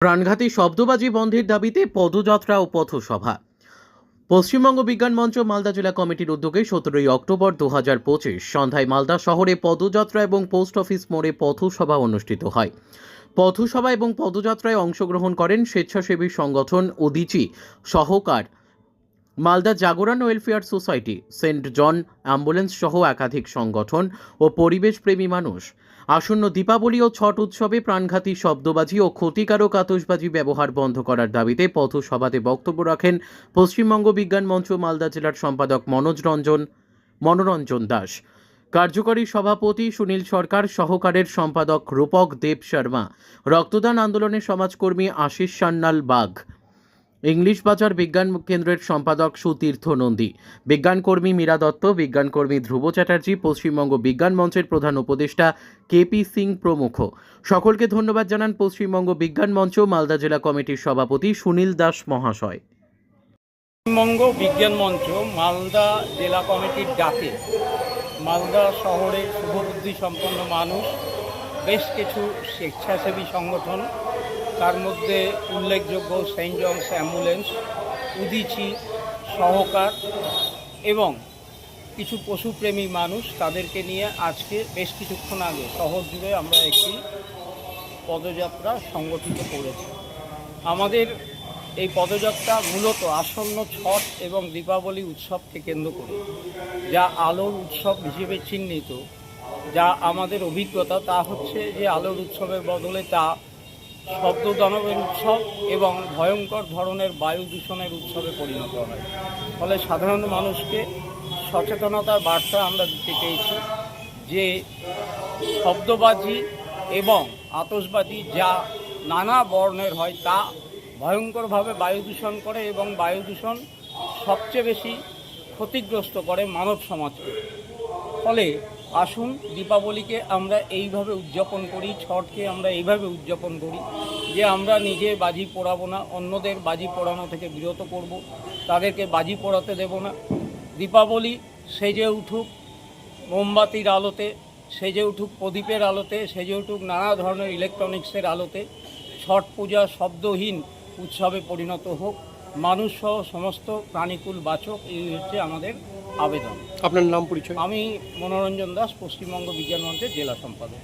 প্রাণঘাতী শব্দবাজি বন্ধের দাবিতে পদযাত্রা ও পথসভা। পশ্চিমবঙ্গ বিজ্ঞান মঞ্চ, মালদা জেলা কমিটির উদ্যোগে সতেরোই অক্টোবর দু হাজার পঁচিশ সন্ধ্যায় মালদা শহরে পদযাত্রা এবং পোস্ট অফিস মোড়ে পথসভা অনুষ্ঠিত হয়। পথসভা এবং পদযাত্রায় অংশগ্রহণ করেন স্বেচ্ছাসেবী সংগঠন Udichi সহকার Malda Jagaran welfare society, saint John ambulance সহ একাধিক সংগঠন ও পরিবেশপ্রেমী মানুষ। আসন্ন দীপাবলি ও ছট উৎসবে প্রাণঘাতী শব্দবাজি ও ক্ষতিকারক আতশবাজি ব্যবহার বন্ধ করার দাবিতে পথসভাতে বক্তব্য রাখেন পশ্চিমবঙ্গ বিজ্ঞান মঞ্চ মালদা জেলার সম্পাদক মনোজ রঞ্জন, মনোরঞ্জন দাস। কার্যকরী সভাপতি সুনীল সরকার, সহকারের সম্পাদক রূপক দেব শর্মা, রক্তদান আন্দোলনের সমাজকর্মী আশিস সান্যাল বাগ ইংলিশ বাজার বিজ্ঞান কেন্দ্রের সম্পাদক সুতীর্থ নন্দী। বিজ্ঞানকর্মী মীরা দত্ত, বিজ্ঞানকর্মী ধ্রুব চ্যাটার্জি, পশ্চিমবঙ্গ বিজ্ঞান মঞ্চের প্রধান উপদেষ্টা কেপি সিং প্রমুখ। সকলকে ধন্যবাদ জানান পশ্চিমবঙ্গ বিজ্ঞান মঞ্চ, মালদা জেলা কমিটির সভাপতি সুনীল দাস মহাশয়। পশ্চিমবঙ্গ বিজ্ঞান মঞ্চ, মালদা জেলা কমিটির ডাকে। মালদা শহরে শুভবুদ্ধি সম্পন্ন মানুষ, বেশ কিছু স্বেচ্ছাসেবী সংগঠন তার মধ্যে উল্লেখযোগ্য সেন্ট জনস অ্যাম্বুলেন্স, উদিচি সহকার এবং কিছু পশুপ্রেমী মানুষ তাদেরকে নিয়ে আজকে বেশ কিছুক্ষণ আগে শহর জুড়ে আমরা একটি পদযাত্রা সংগঠিত করেছি। আমাদের এই পদযাত্রা মূলত আসন্ন ছট এবং দীপাবলি উৎসবকে কেন্দ্র করে, যা আলোর উৎসব হিসেবে চিহ্নিত, যা আমাদের অভিজ্ঞতা তা হচ্ছে যে আলোর উৎসবের বদলে তা শব্দদানবের উৎসব এবং ভয়ঙ্কর ধরনের বায়ু দূষণের উৎসবে পরিণত হয়। ফলে সাধারণ মানুষকে সচেতনতার বার্তা আমরা দিতে চেয়েছি যে শব্দবাজি এবং আতশবাজি যা নানা বর্ণের হয়, তা ভয়ঙ্করভাবে বায়ু দূষণ করে এবং বায়ু দূষণ সবচেয়ে বেশি ক্ষতিগ্রস্ত করে মানব সমাজকে। ফলে আসুন, দীপাবলিকে আমরা এইভাবে উদযাপন করি, ছটকে আমরা এইভাবে উদযাপন করি যে আমরা নিজে বাজি পোড়াবো না, অন্যদের বাজি পোড়ানো থেকে বিরত করব, তাদেরকে বাজি পোড়াতে দেব না। দীপাবলি সেজে উঠুক মোমবাতির আলোতে, সেজে উঠুক প্রদীপের আলোতে, সেজে উঠুক নানা ধরনের ইলেকট্রনিক্সের আলোতে, ছট পূজা শব্দহীন উৎসবে পরিণত হোক। মানুষ সহ সমস্ত প্রাণীকুল বাচক, এই হচ্ছে আমাদের আবেদন। আপনার নাম পরিচয়? আমি মনোরঞ্জন দাস পশ্চিমবঙ্গ বিজ্ঞান মঞ্চের জেলা সম্পাদক।